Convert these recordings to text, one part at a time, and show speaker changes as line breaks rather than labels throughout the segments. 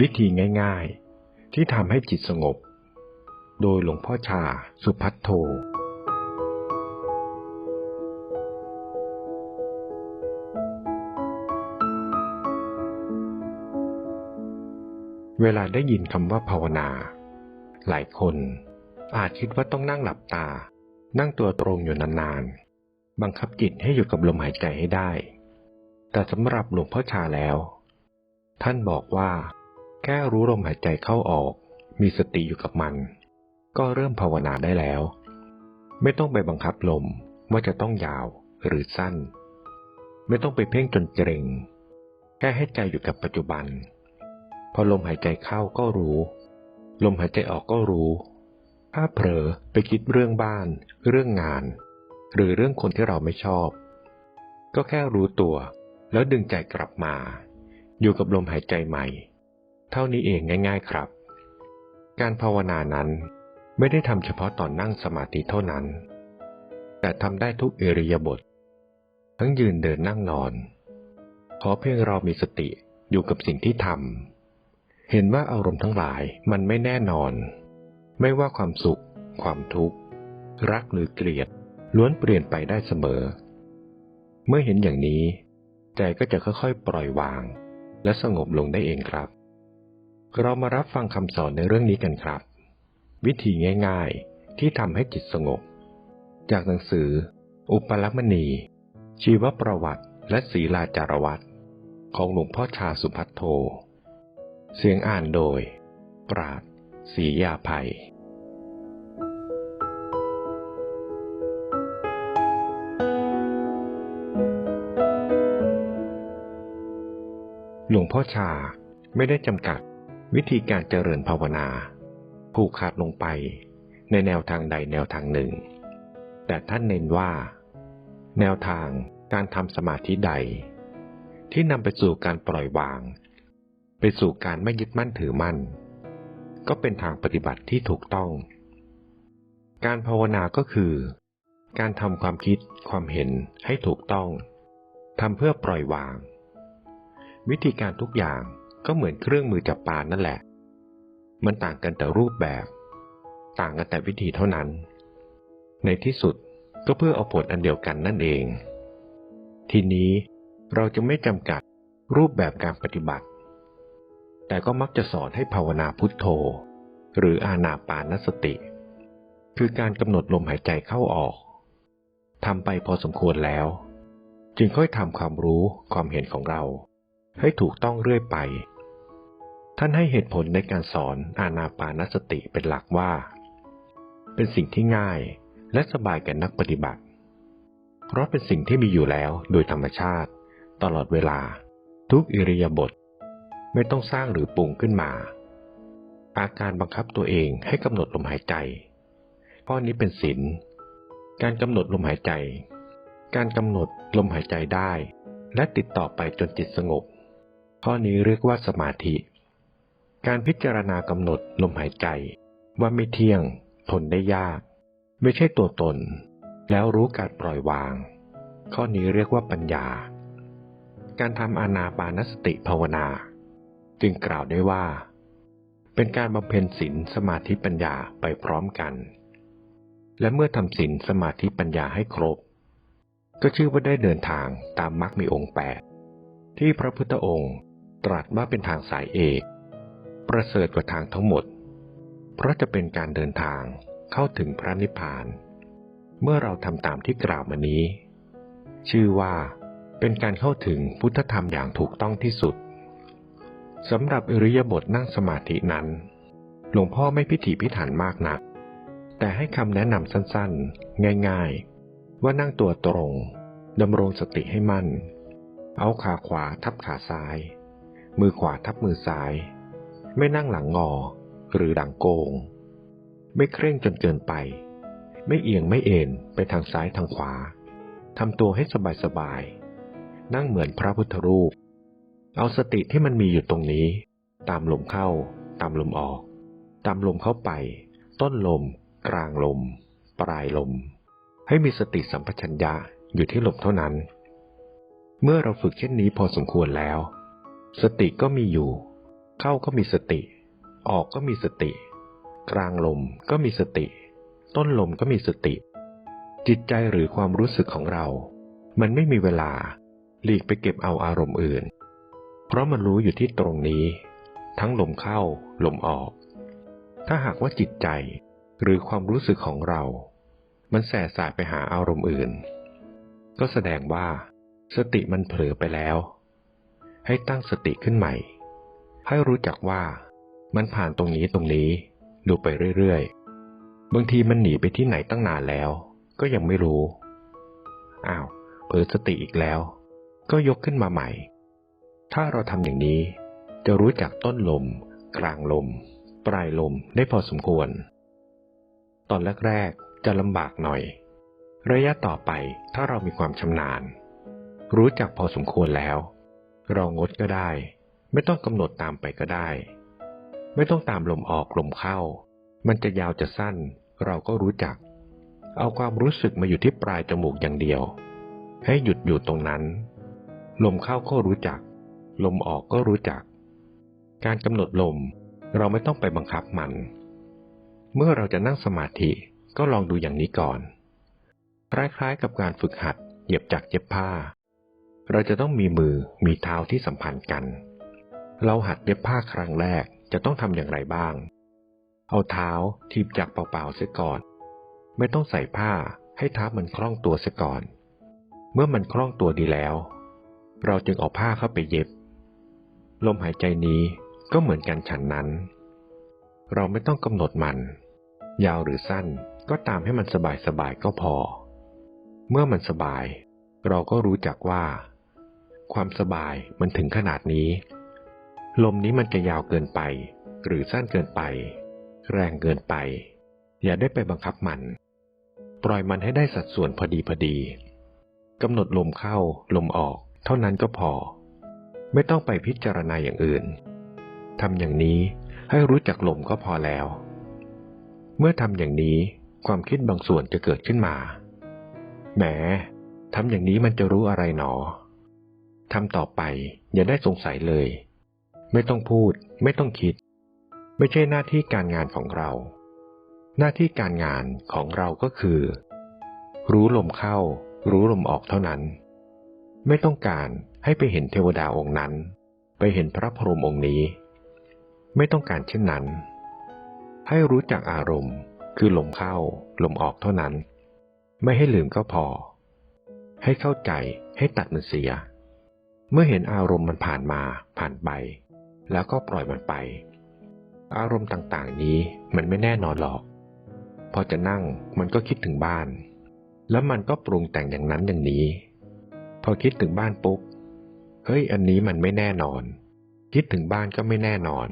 วิธีง่ายๆ ที่ทำให้จิตสงบ โดยหลวงพ่อชาสุพัทโทเวลาได้ยินคำว่าภาวนา หลายคนอาจคิดว่าต้องนั่งหลับตา นั่งตัวตรงอยู่นานๆ บังคับจิตให้อยู่กับลมหายใจให้ได้ แต่สำหรับหลวงพ่อชาแล้ว ท่านบอกว่า แค่รู้ลมหายใจเข้าออก มีสติอยู่กับมัน ก็เริ่มภาวนาได้แล้ว ไม่ต้องไปบังคับลมว่าจะต้องยาวหรือสั้น ไม่ต้องไปเพ่งจนเกรงแค่ให้ใจอยู่กับปัจจุบัน พอลมหายใจเข้าก็รู้ ลมหายใจออกก็รู้ ถ้าเผลอไปคิดเรื่องบ้าน เรื่องงาน หรือเรื่องคนที่เราไม่ชอบ ก็แค่รู้ตัว แล้วดึงใจกลับมา อยู่กับลมหายใจใหม่ เท่านี้เองง่าย ๆ ครับ การภาวนานั้นไม่ได้ทำเฉพาะตอนนั่งสมาธิเท่านั้น แต่ทำได้ทุกเอริยบถทั้งยืนเดินนั่งนอน ขอเพียงเรามีสติอยู่กับสิ่งที่ทำ เห็นว่าอารมณ์ทั้งหลายมันไม่แน่นอน ไม่ว่าความสุข ความทุกข์ รักหรือเกลียด ล้วนเปลี่ยนไปได้เสมอ เมื่อเห็นอย่างนี้ ใจก็จะค่อยๆ ปล่อยวาง และสงบลงได้เองครับ เรามารับฟังคำสอนในเรื่องนี้กันครับ วิธีง่าย ๆ ที่ทำให้จิตสงบ จากหนังสือ อุปลักมณี ชีวประวัติและศีลาจารวัตของหลวงพ่อชาสุพัทโท เสียงอ่านโดย ปราดศรียาภัยหลวงพ่อชาไม่ได้จำกัด วิธีการเจริญภาวนา ผูกขาดลงไปในแนวทางใดแนวทางหนึ่ง แต่ท่านเน้นว่า แนวทางการทำสมาธิใด ที่นำไปสู่การปล่อยวาง ไปสู่การไม่ยึดมั่นถือมั่น ก็เป็นทางปฏิบัติที่ถูกต้อง การภาวนาก็คือ การทำความคิดความเห็นให้ถูกต้องทำเพื่อปล่อยวาง วิธีการทุกอย่าง ก็เหมือนเครื่องมือจับปลานั่นแหละ มันต่างกันแต่รูปแบบ ต่างกันแต่วิธีเท่านั้น ในที่สุดก็เพื่อเอาผลอันเดียวกันนั่นเอง ทีนี้เราจะไม่จำกัดรูปแบบการปฏิบัติ แต่ก็มักจะสอนให้ภาวนาพุทโธ หรืออานาปานสติ คือการกำหนดลมหายใจเข้าออกทำไปพอสมควรแล้ว จึงค่อยทำความรู้ความเห็นของเรา ให้ถูกต้องเรื่อยไป ท่านให้เหตุผลในการสอนอานาปานสติเป็นหลักว่า เป็นสิ่งที่ง่ายและสบายแก่นักปฏิบัติ เพราะเป็นสิ่งที่มีอยู่แล้วโดยธรรมชาติ ตลอดเวลา ทุกอิริยาบถไม่ต้องสร้างหรือปรุงขึ้นมา อาการบังคับตัวเองให้กำหนดลมหายใจ ข้อนี้เป็นศีลการกำหนดลมหายใจ การกำหนดลมหายใจได้ และติดต่อไปจนจิตสงบ ข้อนี้เรียกว่าสมาธิ การพิจารณากำหนดลมหายใจ ว่าไม่เที่ยง ทนได้ยาก ไม่ใช่ตัวตน แล้วรู้การปล่อยวาง ข้อนี้เรียกว่าปัญญา การทำอานาปานสติภาวนา จึงกล่าวได้ว่า เป็นการบำเพ็ญศีลสมาธิปัญญาไปพร้อมกัน และเมื่อทำศีลสมาธิปัญญาให้ครบ ก็ชื่อว่าได้เดินทางตามมรรคมีองค์แปดที่พระพุทธองค์ตรัสว่าเป็นทางสายเอก ประเสริฐกว่าทางทั้งหมด เพราะจะเป็นการเดินทางเข้าถึงพระนิพพาน เมื่อเราทำตามที่กล่าวมานี้ ชื่อว่าเป็นการเข้าถึงพุทธธรรมอย่างถูกต้องที่สุดสำหรับอริยบทนั่งสมาธินั้น หลวงพ่อไม่พิถีพิถันมากนัก แต่ให้คำแนะนำสั้นๆ ง่ายๆ ว่านั่งตัวตรงดำรงสติให้มั่น เอาขาขวาทับขาซ้าย มือขวาทับมือซ้าย ไม่นั่งหลังงอ หรือดังโกง ไม่เคร่งจนเกินไป ไม่เอียงไม่เอ็นไปทางซ้ายทางขวาทำตัวให้สบายๆนั่งเหมือนพระพุทธรูป เอาสติที่มันมีอยู่ตรงนี้ ตามลมเข้า ตามลมออก ตามลมเข้าไป ต้นลม กลางลม ปลายลม ให้มีสติสัมปชัญญะอยู่ที่ลมเท่านั้น เมื่อเราฝึกเช่นนี้พอสมควรแล้ว สติก็มีอยู่ เข้าก็มีสติ ออกก็มีสติ กลางลมก็มีสติ ต้นลมก็มีสติ จิตใจหรือความรู้สึกของเรา มันไม่มีเวลาหลีกไปเก็บเอาอารมณ์อื่น เพราะมันรู้อยู่ที่ตรงนี้ ทั้งลมเข้า ลมออก ถ้าหากว่าจิตใจหรือความรู้สึกของเรา มันแส่สายไปหาอารมณ์อื่น ก็แสดงว่า สติมันเผลอไปแล้ว ให้ตั้งสติขึ้นใหม่ ให้รู้จักว่ามันผ่านตรงนี้ตรงนี้ ดูไปเรื่อยๆ บางทีมันหนีไปที่ไหนตั้งนานแล้ว ก็ยังไม่รู้ อ้าวเผลอสติอีกแล้ว ก็ยกขึ้นมาใหม่ ถ้าเราทำอย่างนี้ จะรู้จักต้นลม กลางลม ปลายลมได้พอสมควร ตอนแรกๆจะลำบากหน่อย ระยะต่อไปถ้าเรามีความชำนาญ รู้จักพอสมควรแล้ว เรางดก็ได้ ไม่ต้องกำหนดตามไปก็ได้ ไม่ต้องตามลมออกลมเข้า มันจะยาวจะสั้น เราก็รู้จัก เอาความรู้สึกมาอยู่ที่ปลายจมูกอย่างเดียว ให้หยุดอยู่ตรงนั้น ลมเข้าก็รู้จัก ลมออกก็รู้จัก การกำหนดลมเราไม่ต้องไปบังคับมัน เมื่อเราจะนั่งสมาธิก็ลองดูอย่างนี้ก่อน คล้ายๆกับการฝึกหัดเย็บจักรเย็บผ้า เราจะต้องมีมือมีเท้าที่สัมพันธ์กัน เราหัดเย็บผ้าครั้งแรกจะต้องทำอย่างไรบ้าง เอาเท้าทีบจักเปล่าๆเสียก่อน ไม่ต้องใส่ผ้าให้เท้ามันคล่องตัวเสียก่อน เมื่อมันคล่องตัวดีแล้ว เราจึงเอาผ้าเข้าไปเย็บ ลมหายใจนี้ก็เหมือนกันฉันนั้น เราไม่ต้องกำหนดมัน ยาวหรือสั้นก็ตามให้มันสบายสบายก็พอ เมื่อมันสบาย เราก็รู้จักว่า ความสบายมันถึงขนาดนี้ ลมนี้มันจะยาวเกินไป หรือสั้นเกินไป แรงเกินไป อย่าได้ไปบังคับมัน ปล่อยมันให้ได้สัดส่วนพอดีพอดีกำหนดลมเข้าลมออก เท่านั้นก็พอ ไม่ต้องไปพิจารณาอย่างอื่นทำอย่างนี้ให้รู้จักลมก็พอแล้ว เมื่อทำอย่างนี้ความคิดบางส่วนจะเกิดขึ้นมา แหมทำอย่างนี้มันจะรู้อะไรหนอทำต่อไปอย่าได้สงสัยเลย ไม่ต้องพูด ไม่ต้องคิด ไม่ใช่หน้าที่การงานของเรา หน้าที่การงานของเราก็คือ รู้ลมเข้า รู้ลมออกเท่านั้น ไม่ต้องการให้ไปเห็นเทวดาองค์นั้น ไปเห็นพระพรหมองค์นี้ ไม่ต้องการเช่นนั้น ให้รู้จักอารมณ์ คือลมเข้า ลมออกเท่านั้น ไม่ให้ลืมก็พอ ให้เข้าใจให้ตัดมันเสีย เมื่อเห็นอารมณ์มันผ่านมาผ่านไป แล้วก็ปล่อยมันไป อารมณ์ต่างๆนี้มันไม่แน่นอนหรอก พอจะนั่งมันก็คิดถึงบ้าน แล้วมันก็ปรุงแต่งอย่างนั้นอย่างนี้ พอคิดถึงบ้านปุ๊บ เฮ้ยอันนี้มันไม่แน่นอน คิดถึงบ้านก็ไม่แน่นอน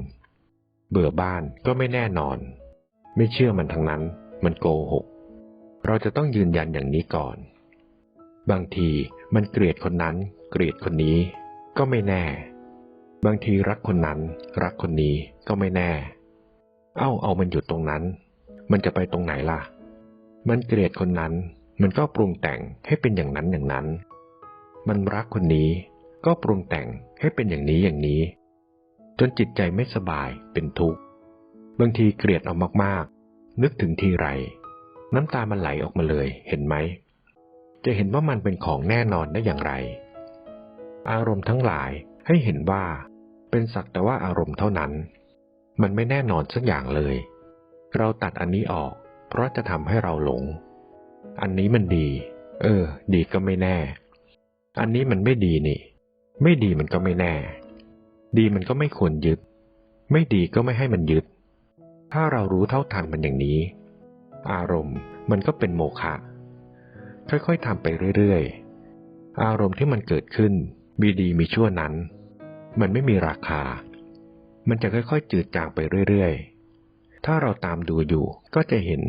เบื่อบ้านก็ไม่แน่นอน ไม่เชื่อมันทั้งนั้น มันโกหก เราจะต้องยืนยันอย่างนี้ก่อน บางทีมันเกลียดคนนั้น เกลียดคนนี้ ก็ไม่แน่ บางทีรักคนนั้น รักคนนี้ก็ไม่แน่ เอ้าเอามันหยุดตรงนั้น มันจะไปตรงไหนล่ะ มันเกลียดคนนั้น มันก็ปรุงแต่งให้เป็นอย่างนั้นอย่างนั้น มันรักคนนี้ก็ปรุงแต่งให้เป็นอย่างนี้อย่างนี้ จนจิตใจไม่สบายเป็นทุกข์บางทีเกลียดเอามากๆ นึกถึงทีไร น้ำตามันไหลออกมาเลยเห็นไหม จะเห็นว่ามันเป็นของแน่นอนได้อย่างไร อารมณ์ทั้งหลายให้เห็นว่า เป็นสักแต่ว่าอารมณ์เท่านั้น มันไม่แน่นอนสักอย่างเลย เราตัดอันนี้ออก เพราะจะทำให้เราหลง อันนี้มันดี เออ ดีก็ไม่แน่ อันนี้มันไม่ดีนี่ ไม่ดีมันก็ไม่แน่ ดีมันก็ไม่ควรยึด ไม่ดีก็ไม่ให้มันยึด ถ้าเรารู้เท่าทันมันอย่างนี้ อารมณ์มันก็เป็นโมฆะค่อยๆทำไปเรื่อยๆ อารมณ์ที่มันเกิดขึ้น มีดีมีชั่วนั้น มันไม่มีราคา มันจะค่อยๆ จืดจางไปเรื่อยๆ ถ้าเราตามดูอยู่ก็จะเห็น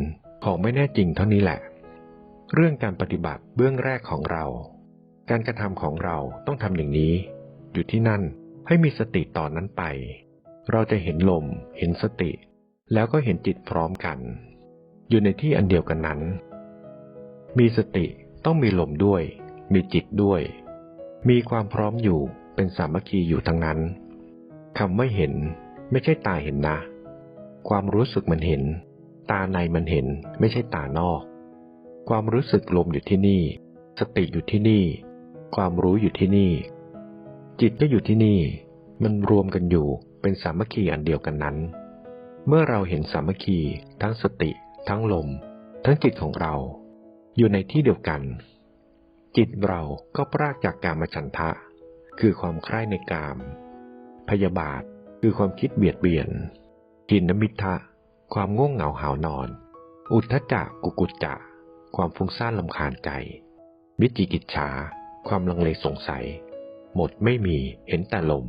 ของไม่แน่จริงเท่านี้แหละ เรื่องการปฏิบัติเบื้องแรกของเรา การกระทำของเราต้องทำอย่างนี้ อยู่ที่นั่นให้มีสติต่อนนั้นไป เราจะเห็นลม เห็นสติ แล้วก็เห็นจิตพร้อมกัน อยู่ในที่อันเดียวกันนั้น มีสติต้องมีลมด้วย มีจิตด้วย มีความพร้อมอยู่ เป็นสามัคคีอยู่ทั้งนั้นคำว่าเห็นไม่ใช่ตาเห็นนะ ความรู้สึกมันเห็น ตาในมันเห็นไม่ใช่ตานอก ความรู้สึกลมอยู่ที่นี่ สติอยู่ที่นี่ ความรู้อยู่ที่นี่ จิตก็อยู่ที่นี่ มันรวมกันอยู่เป็นสามัคคีอันเดียวกันนั้น เมื่อเราเห็นสามัคคีทั้งสติ ทั้งลม ทั้งจิตของเรา อยู่ในที่เดียวกัน จิตเราก็ปรากจากการมฉันทะ คือความใคร่ในกาม พยาบาทคือความคิดเบียดเบียนกินนมิทะ ความง่วงเหงาหาวนอน อุทธจักกุกุจจะ ความฟุ้งซ่านลำคาญใจ วิจิกิจฉา ความลังเลสงสัย หมดไม่มีเห็นแต่ลม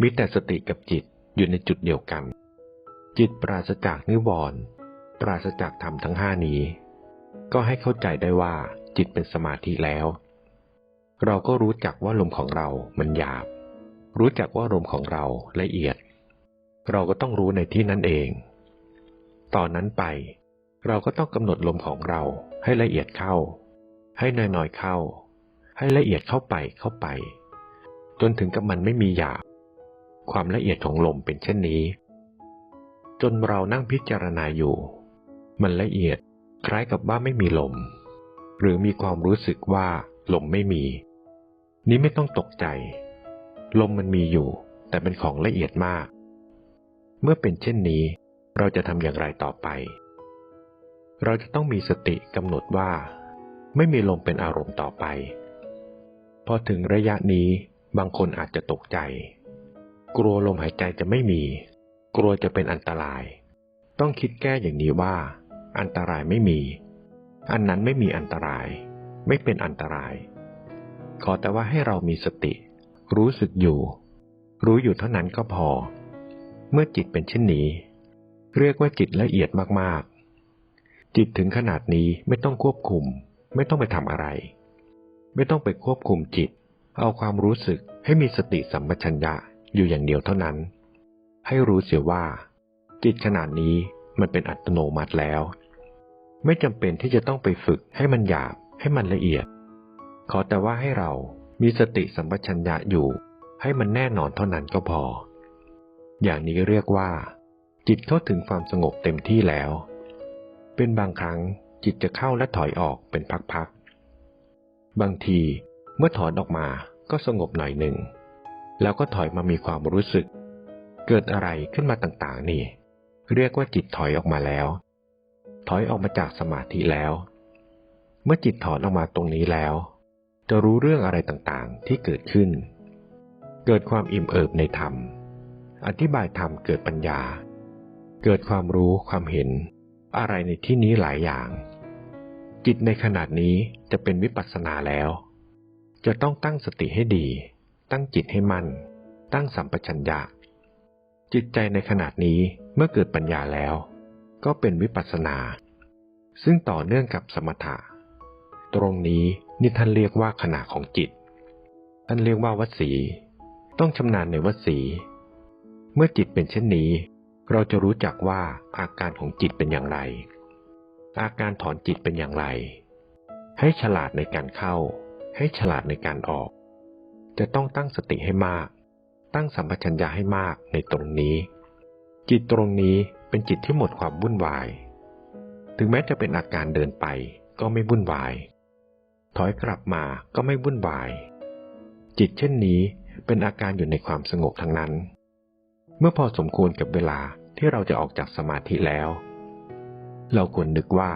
มีแต่สติกับจิตอยู่ในจุดเดียวกัน จิตปราศจากนิวรณ์ปราศจากธรรมทั้งห้านี้ ก็ให้เข้าใจได้ว่าจิตเป็นสมาธิแล้ว เราก็รู้จักว่าลมของเรา มันหยาบ รู้จักว่าลมของเราละเอียด เราก็ต้องรู้ในที่นั้นเองตอนนั้นไป เราก็ต้องกำหนดลมของเราให้ละเอียดเข้า ให้น้อยๆเข้า ให้ละเอียดเข้าไปเข้าไป จนถึงกับมันไม่มีหยาบ ความละเอียดของลมเป็นเช่นนี้ จนเรานั่งพิจารณาอยู่ มันละเอียดคล้ายกับว่าไม่มีลม หรือมีความรู้สึกว่าลมไม่มี นี้ไม่ต้องตกใจ ลมมันมีอยู่ แต่เป็นของละเอียดมาก เมื่อเป็นเช่นนี้ เราจะทำอย่างไรต่อไป เราจะต้องมีสติกำหนดว่า ไม่มีลมเป็นอารมณ์ต่อไป พอถึงระยะนี้บางคนอาจจะตกใจ กลัวลมหายใจจะไม่มี กลัวจะเป็นอันตราย ต้องคิดแก้อย่างนี้ว่า อันตรายไม่มี อันนั้นไม่มีอันตราย ไม่เป็นอันตราย ขอแต่ว่าให้เรามีสติ รู้สึกอยู่ รู้อยู่เท่านั้นก็พอ เมื่อจิตเป็นเช่นนี้ เรียกว่าจิตละเอียดมากๆ จิตถึงขนาดนี้ไม่ต้องควบคุม ไม่ต้องไปทำอะไร ไม่ต้องไปควบคุมจิต เอาความรู้สึกให้มีสติสัมปชัญญะอยู่อย่างเดียวเท่านั้น ให้รู้เสียว่า จิตขนาดนี้มันเป็นอัตโนมัติแล้ว ไม่จำเป็นที่จะต้องไปฝึกให้มันหยาบให้มันละเอียด ขอแต่ว่าให้เรามีสติสัมปชัญญะอยู่ ให้มันแน่นอนเท่านั้นก็พอ อย่างนี้เรียกว่า จิตเข้าถึงความสงบเต็มที่แล้ว เป็นบางครั้งจิตจะเข้าและถอยออกเป็นพักๆ บางทีเมื่อถอนออกมาก็สงบหน่อยหนึ่ง แล้วก็ถอยมามีความรู้สึก เกิดอะไรขึ้นมาต่างๆ นี่ เรียกว่าจิตถอยออกมาแล้ว ถอยออกมาจากสมาธิแล้ว เมื่อจิตถอนออกมาตรงนี้แล้ว จะรู้เรื่องอะไรต่างๆ ที่เกิดขึ้น เกิดความอิ่มเอิบในธรรม อธิบายธรรมเกิดปัญญา เกิดความรู้ความเห็น อะไรในที่นี้หลายอย่าง จิตในขนาดนี้จะเป็นวิปัสสนาแล้ว จะต้องตั้งสติให้ดี ตั้งจิตให้มั่น ตั้งสัมปชัญญะ จิตใจในขนาดนี้เมื่อเกิดปัญญาแล้ว ก็เป็นวิปัสสนา ซึ่งต่อเนื่องกับสมถะ ตรงนี้นี่ท่านเรียกว่าขณะของจิต ท่านเรียกว่าวัสี ต้องชำนาญในวัสี เมื่อจิตเป็นเช่นนี้ เราจะรู้จักว่าอาการของจิตเป็นอย่างไร อาการถอนจิตเป็นอย่างไร ให้ฉลาดในการเข้า ให้ฉลาดในการออก จะต้องตั้งสติให้มาก ตั้งสัมปชัญญะให้มากในตรงนี้ จิตตรงนี้เป็นจิตที่หมดความวุ่นวาย ถึงแม้จะเป็นอาการเดินไปก็ไม่วุ่นวาย ถอยกลับมาก็ไม่วุ่นวาย จิตเช่นนี้เป็นอาการอยู่ในความสงบทั้งนั้น เมื่อพอสมควรกับเวลาที่เราจะออกจากสมาธิแล้ว เราควรนึกว่า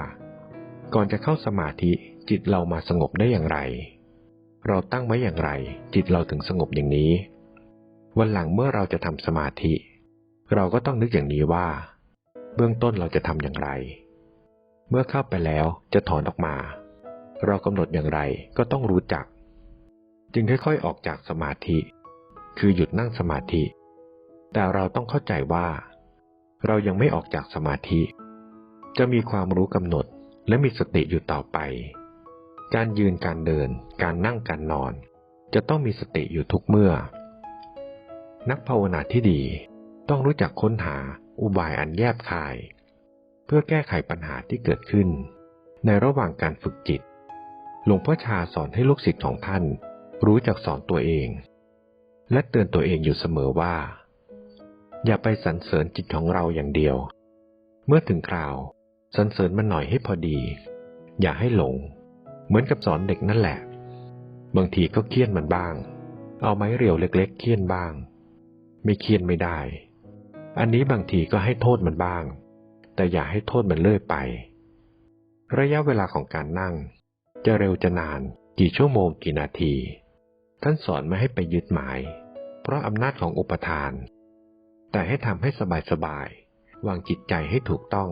ก่อนจะเข้าสมาธิจิตเรามาสงบได้อย่างไร เราตั้งไว้อย่างไร จิตเราถึงสงบอย่างนี้ วันหลังเมื่อเราจะทำสมาธิ เราก็ต้องนึกอย่างนี้ว่า เบื้องต้นเราจะทำอย่างไร เมื่อเข้าไปแล้วจะถอนออกมา เรากำหนดอย่างไรก็ต้องรู้จัก จึงค่อยๆออกจากสมาธิ คือหยุดนั่งสมาธิ แต่เราต้องเข้าใจว่า เรายังไม่ออกจากสมาธิ จะมีความรู้กำหนดและมีสติอยู่ต่อไป การยืนการเดิน การนั่งการนอน จะต้องมีสติอยู่ทุกเมื่อ นักภาวนาที่ดีต้องรู้จักค้นหาอุบายอันแยบคาย เพื่อแก้ไขปัญหาที่เกิดขึ้น ในระหว่างการฝึกจิต หลวงพ่อชาสอนให้ลูกศิษย์ของท่าน รู้จักสอนตัวเอง และเตือนตัวเองอยู่เสมอว่า อย่าไปสรรเสริญจิตของเราอย่างเดียว เมื่อถึงคราวสรรเสริญมันหน่อยให้พอดี อย่าให้หลง เหมือนกับสอนเด็กนั่นแหละ บางทีก็เคี่ยนมันบ้าง เอาไม้เรียวเล็ก ๆ เคี่ยนบ้าง ไม่เคี่ยนไม่ได้ อันนี้บางทีก็ให้โทษมันบ้าง แต่อย่าให้โทษมันเลื่อยไป ระยะเวลาของการนั่ง จะเร็วจะนาน กี่ชั่วโมงกี่นาที ท่านสอนไม่ให้ไปยึดหมาย เพราะอำนาจของอุปทาน แต่ให้ทำให้สบายๆ วางจิตใจให้ถูกต้อง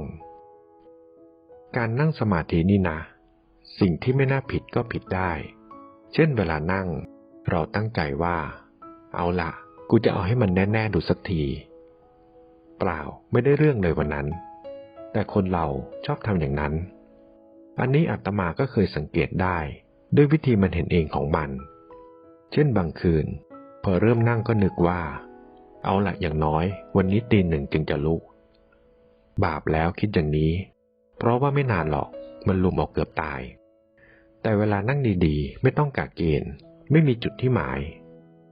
การนั่งสมาธินี่นะ สิ่งที่ไม่น่าผิดก็ผิดได้ เช่นเวลานั่ง เราตั้งใจว่า เอาละกูจะเอาให้มันแน่ๆดูสักที เปล่าไม่ได้เรื่องเลยวันนั้น แต่คนเราชอบทำอย่างนั้น อันนี้อาตมาก็เคยสังเกตได้ ด้วยวิธีมันเห็นเองของมัน เช่นบางคืน พอเริ่มนั่งก็นึกว่า เอาละอย่างน้อย วันนี้ตีหนึ่งจึงจะลุก บาปแล้วคิดอย่างนี้ เพราะว่าไม่นานหรอกมันลุมออกเกือบตาย แต่เวลานั่งดีๆ ไม่ต้องกะเกณฑ์ไม่มีจุดที่หมาย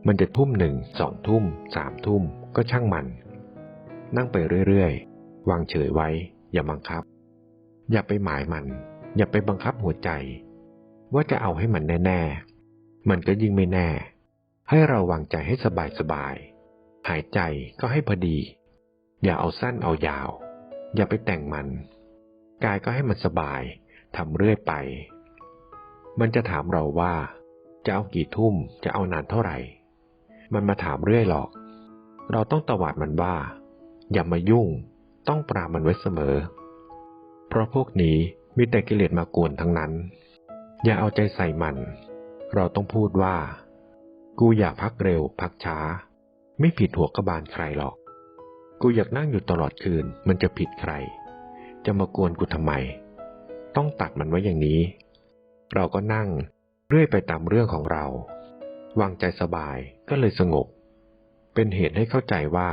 มันจะทุ่มหนึ่งสองทุ่มสามทุ่มก็ช่างมัน นั่งไปเรื่อยๆ วางเฉยไว้ อย่าบังคับ อย่าไปหมายมัน อย่าไปบังคับหัวใจ ว่าจะเอาให้มันแน่ ๆ มันก็ยิ่งไม่แน่ ให้เราวางใจให้สบายๆ หายใจก็ให้พอดี อย่าเอาสั้นเอายาว อย่าไปแต่งมัน กายก็ให้มันสบายทำเรื่อยไป มันจะถามเราว่า จะเอากี่ทุ่มจะเอานานเท่าไหร่ มันมาถามเรื่อยหรอก เราต้องตวาดมันว่า อย่ามายุ่ง ต้องปรามันไว้เสมอ เพราะพวกนี้ มีแต่กิเลสมากวนทั้งนั้น อย่าเอาใจใส่มัน เราต้องพูดว่า กูอยากพักเร็ว พักช้า ไม่ผิดหัวกระบาลใครหรอก กูอยากนั่งอยู่ตลอดคืน มันจะผิดใคร จะมากวนกูทำไม ต้องตัดมันไว้อย่างนี้ เราก็นั่งเรื่อยไปตามเรื่องของเรา วางใจสบายก็เลยสงบ เป็นเหตุให้เข้าใจว่า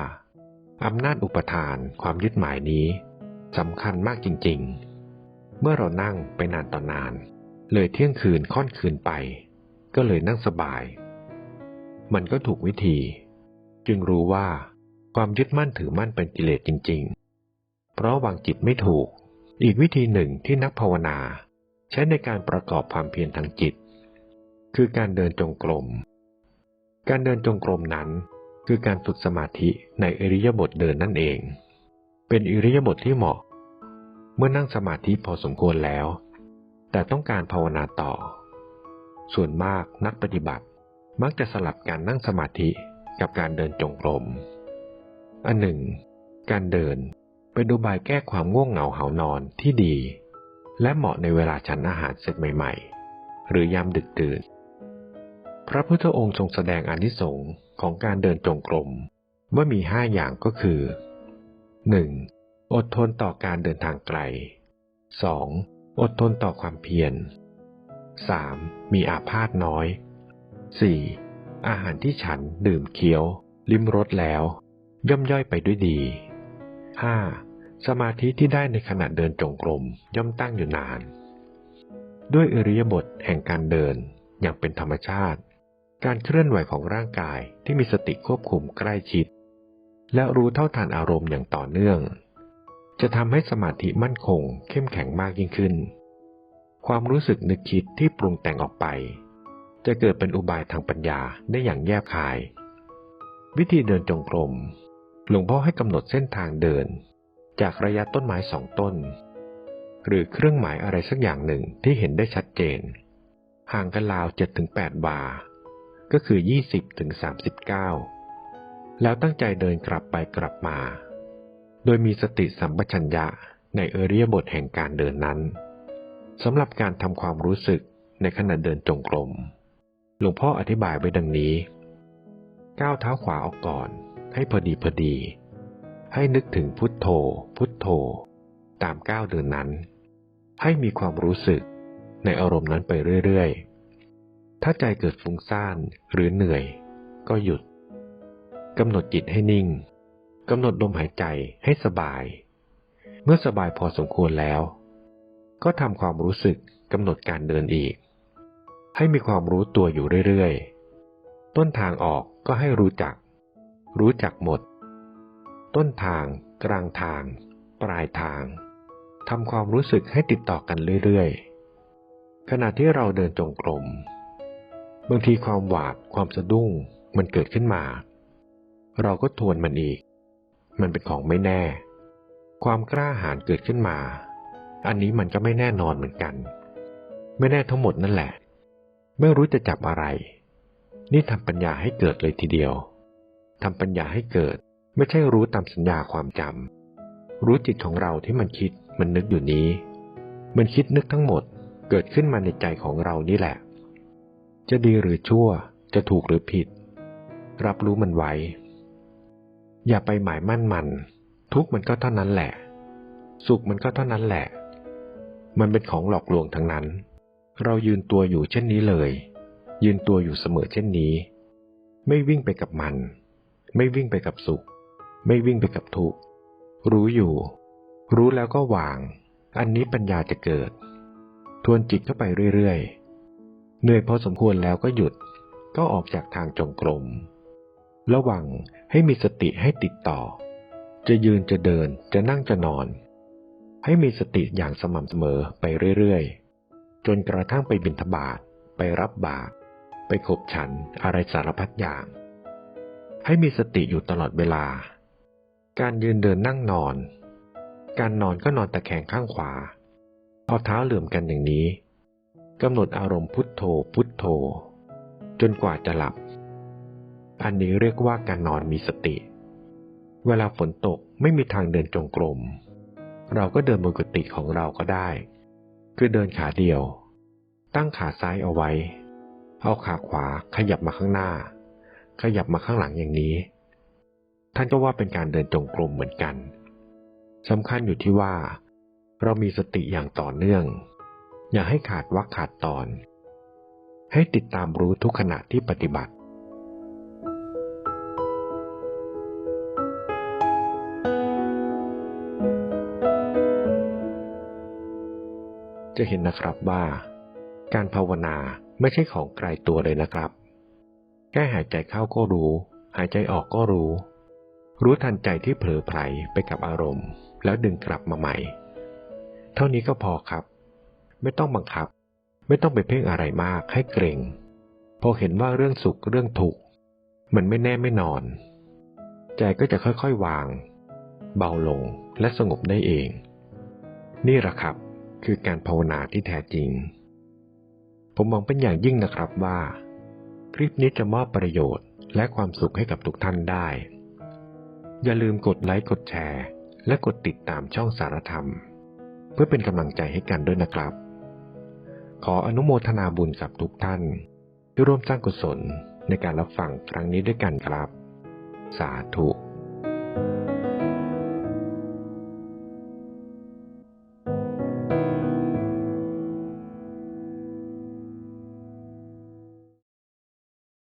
อำนาจอุปทานความยึดหมายนี้สำคัญมากจริง ๆ เมื่อเรานั่งไปนานต่อนาน เลยเที่ยงคืนค่อนคืนไป ก็เลยนั่งสบาย มันก็ถูกวิธี จึงรู้ว่าความยึดมั่นถือมั่นเป็นกิเลสจริง ๆ เพราะวางจิตไม่ถูก อีกวิธีหนึ่งที่นักภาวนา ใช้ในการประกอบความเพียรทางจิต คือการเดินจงกรม การเดินจงกรมนั้นคือการฝึกสมาธิในอิริยาบถเดินนั่นเอง เป็นอิริยาบถทที่เหมาะ เมื่อนั่งสมาธิพอสมควรแล้ว แต่ต้องการภาวนาต่อ ส่วนมากนักปฏิบัติมักจะสลับการนั่งสมาธิกับการเดินจงกรม อันหนึ่ง การเดินเป็นอุบายแก้ความง่วงเหงาเหานอนที่ดี และเหมาะในเวลาฉันอาหารเสร็จใหม่ ๆ หรือยามดึกดื่น พระพุทธองค์ทรงแสดงอนิสงส์ของการเดินจงกรมว่ามีห้าอย่างก็คือ 1. อดทนต่อการเดินทางไกล 2. อดทนต่อความเพียร 3. มีอาพาธน้อย 4. อาหารที่ฉันดื่มเคี้ยว ลิ้มรสแล้ว ย่อมย่อยไปด้วยดี 5. สมาธิที่ได้ในขณะเดินจงกรมย่อมตั้งอยู่นาน ด้วยอริยบทแห่งการเดินอย่างเป็นธรรมชาติ การเคลื่อนไหวของร่างกายที่มีสติควบคุมใกล้ชิด และรู้เท่าทันอารมณ์อย่างต่อเนื่อง จะทำให้สมาธิมั่นคง เข้มแข็งมากยิ่งขึ้น ความรู้สึกนึกคิดที่ปรุงแต่งออกไป จะเกิดเป็นอุบายทางปัญญาได้อย่างแยบคาย วิธีเดินจงกรม หลวงพ่อให้กำหนดเส้นทางเดิน จากระยะต้นไม้สองต้น หรือเครื่องหมายอะไรสักอย่างหนึ่งที่เห็นได้ชัดเจน ห่างกันราว7-8วาก็คือ 20-39 แล้วตั้งใจเดินกลับไปกลับมา โดยมีสติสัมปชัญญะในเอเริยบทแห่งการเดินนั้นสำหรับการทำความรู้สึกในขณะเดินจงกรม หลวงพ่ออธิบายไว้ดังนี้ ก้าวเท้าขวาออกก่อน ให้พอดีพอดี ให้นึกถึงพุทโธ พุทโธ ตามก้าวเดินนั้น ให้มีความรู้สึกในอารมณ์นั้นไปเรื่อยๆ ถ้าใจเกิดฟุ้งซ่านหรือเหนื่อย ก็หยุดกำหนดจิตให้นิ่ง กำหนดลมหายใจให้สบาย เมื่อสบายพอสมควรแล้ว ก็ทำความรู้สึกกำหนดการเดินอีก ให้มีความรู้ตัวอยู่เรื่อยๆ ต้นทางออกก็ให้รู้จัก รู้จักหมด ต้นทาง กลางทาง ปลายทางทำความรู้สึกให้ติดต่อกันเรื่อยๆ ขณะที่เราเดินจงกรมบางทีความหวาดความสะดุ้งมันเกิดขึ้นมา เราก็ทวนมันอีก มันเป็นของไม่แน่ ความกล้าหาญเกิดขึ้นมา อันนี้มันก็ไม่แน่นอนเหมือนกัน ไม่แน่ทั้งหมดนั่นแหละ ไม่รู้จะจับอะไร นี่ทำปัญญาให้เกิดเลยทีเดียวทำปัญญาให้เกิด ไม่ใช่รู้ตามสัญญาความจำรู้จิตของเราที่มันคิดมันนึกอยู่นี้ มันคิดนึกทั้งหมดเกิดขึ้นมาในใจของเรานี่แหละ จะดีหรือชั่วจะถูกหรือผิด รับรู้มันไว้ อย่าไปหมายมั่นมัน ทุกมันก็เท่านั้นแหละ สุขมันก็เท่านั้นแหละ มันเป็นของหลอกลวงทั้งนั้น เรายืนตัวอยู่เช่นนี้เลย ยืนตัวอยู่เสมอเช่นนี้ ไม่วิ่งไปกับมัน ไม่วิ่งไปกับสุข ไม่วิ่งไปกับทุกข์รู้อยู่ รู้แล้วก็วาง อันนี้ปัญญาจะเกิด ทวนจิตเข้าไปเรื่อยๆ เหนื่อยพอสมควรแล้วก็หยุด ก็ออกจากทางจงกรม ระวังให้มีสติให้ติดต่อ จะยืนจะเดินจะนั่งจะนอน ให้มีสติอย่างสม่ำเสมอไปเรื่อยๆ จนกระทั่งไปบิณฑบาตไปรับบาตรไปขบฉันอะไรสารพัดอย่าง ให้มีสติอยู่ตลอดเวลา การยืนเดินนั่งนอน การนอนก็นอนตะแคงข้างขวา เอาเท้าเหลื่อมกันอย่างนี้กำหนดอารมณ์พุทโธพุทโธ จนกว่าจะหลับ อันนี้เรียกว่าการนอนมีสติ เวลาฝนตกไม่มีทางเดินจงกรม เราก็เดินบนกุฏิของเราก็ได้ คือเดินขาเดียว ตั้งขาซ้ายเอาไว้ เอาขาขวาขยับมาข้างหน้า ขยับมาข้างหลังอย่างนี้ ท่านก็ว่าเป็นการเดินจงกรมเหมือนกันสำคัญอยู่ที่ว่า เรามีสติอย่างต่อเนื่อง อย่าให้ขาดวักขาดตอน ให้ติดตามรู้ทุกขณะที่ปฏิบัติ จะเห็นนะครับว่า การภาวนาไม่ใช่ของไกลตัวเลยนะครับ แค่หายใจเข้าก็รู้ หายใจออกก็รู้ รู้ทันใจที่เผลอไผลไปกับอารมณ์ แล้วดึงกลับมาใหม่ เท่านี้ก็พอครับ ไม่ต้องบังคับ ไม่ต้องไปเพ่งอะไรมากให้เกรงพอเห็นว่าเรื่องสุขเรื่องทุกข์มันไม่แน่ไม่นอน ใจก็จะค่อยๆวาง เบาลงและสงบได้เอง นี่แหละครับ คือการภาวนาที่แท้จริง ผมมองเป็นอย่างยิ่งนะครับว่า คลิปนี้จะมอบประโยชน์และความสุขให้กับทุกท่านได้ อย่าลืมกดไลค์กดแชร์ และกดติดตามช่องสารธรรม เพื่อเป็นกำลังใจให้กันด้วยนะครับ ขออนุโมทนาบุญกับทุกท่าน ที่ร่วมสร้างกุศลในการรับฟังครั้งนี้ด้วยกันครับ สาธุ